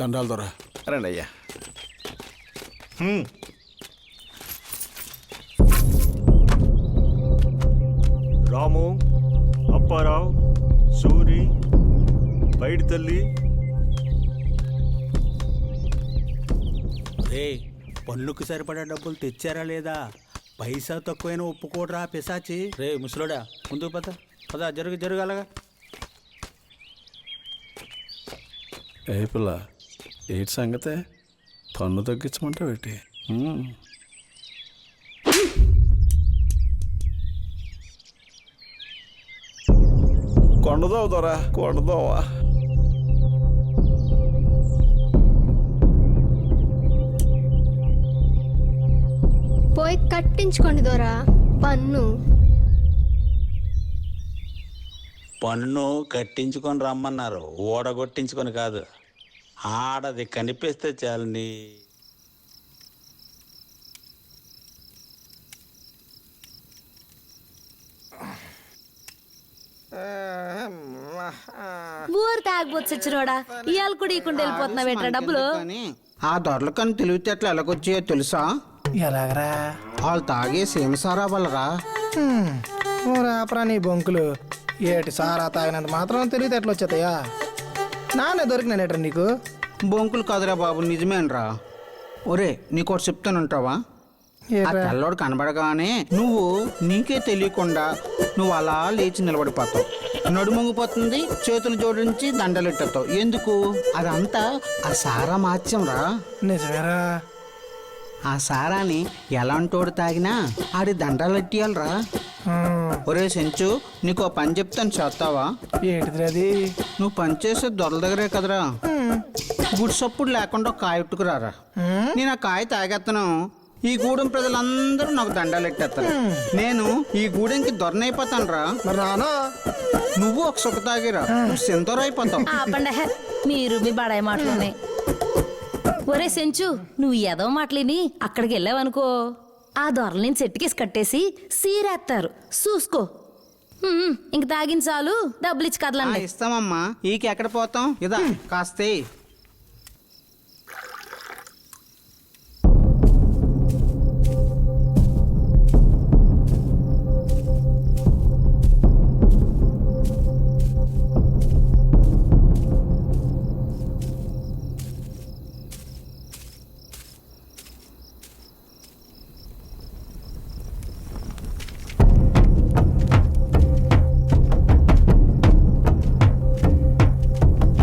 దండాలు దొర రండి అయ్యా రాము అప్పారావు సూరి బయటి తల్లి. రే పన్నుకు సరిపడా డబ్బులు తెచ్చారా లేదా? పైసా తక్కువైన ఒప్పుకోడరా పిశాచి. రే ముసలోడా ముందుకు పద. పద జరుగు జరుగు అలాగా. ఏ పిల్ల? ఏంటి సంగతే? పన్ను తగ్గించమంటావు ఏంటి. కొండదోవ దొర కొండదోవా. పోయి కట్టించుకోండి దొరా పన్ను. పన్ను కట్టించుకొని రమ్మన్నారు ఓడగొట్టించుకొని కాదు. ఆడది కనిపిస్తే చాలని. ఊరు తాగబోతు చచ్చినోడా ఇవాళ కూడా ఇకుండా వెళ్ళిపోతున్నావు డబ్బులు? కానీ ఆ దొరలకని తెలివితేటలు ఎలాగొచ్చాయో తెలుసా? ఎలాగరా? వాళ్ళు తాగే సీమసారా వల్లరా. రాపరా నీ బొంకులు. ఏటి సారా తాగినంత మాత్రం తెలియదు ఎట్లా వచ్చేతాయా నానే దొరికినానేట్రా నీకు? బొంకులు కాదురా బాబు నిజమేనరా. ఒరే నీకోటి చెప్తానంటావా? ఆ? తెల్లోడు కనబడగానే నువ్వు నీకే తెలియకుండా నువ్వు అలా లేచి నిలబడిపోతావు. నడుమొంగిపోతుంది చేతులు జోడించి దండలెట్టేస్తావు. ఎందుకు? అదంతా ఆ సారా మాత్యం రా నిజమేరా? ఆ సారాని ఎలాంటోడు తాగినా ఆడి దండాలెట్టియాలరా. ఒరే సెంచు నీకు ఓ పని చెప్తాను చేస్తావా? ఏంటిది అది? నువ్వు పనిచేసే దొరల దగ్గరే కదరా. గుడిసప్పుడు లేకుండా ఒక కాయ ఉట్టుకురారా. నేను ఆ కాయ తాగెత్తను. ఈ గూడెం ప్రజలందరూ నాకు దండాలు ఎట్టేస్తారు నేను ఈ గూడెంకి దొరనైపోతాను రా మరి రానా నువ్వు ఒక సుఖ తాగిరా. నువ్వు సిందూర అయిపోతావు. ఆపండి హె. మీరు మీ బడాయి మాటలున్నాయి ఒరే సెంచు నువ్వు ఏదో మాటలిని అక్కడికి వెళ్ళావనుకో. ఆ దొరలని చెట్టుకేసి కట్టేసి సీరేస్తారు చూసుకో. ఇంక తాగిన చాలు. డబ్బులు ఇచ్చి కదలండి ఇస్తామమ్మా. ఈకి ఎక్కడ పోతాం? ఇదా కాస్తే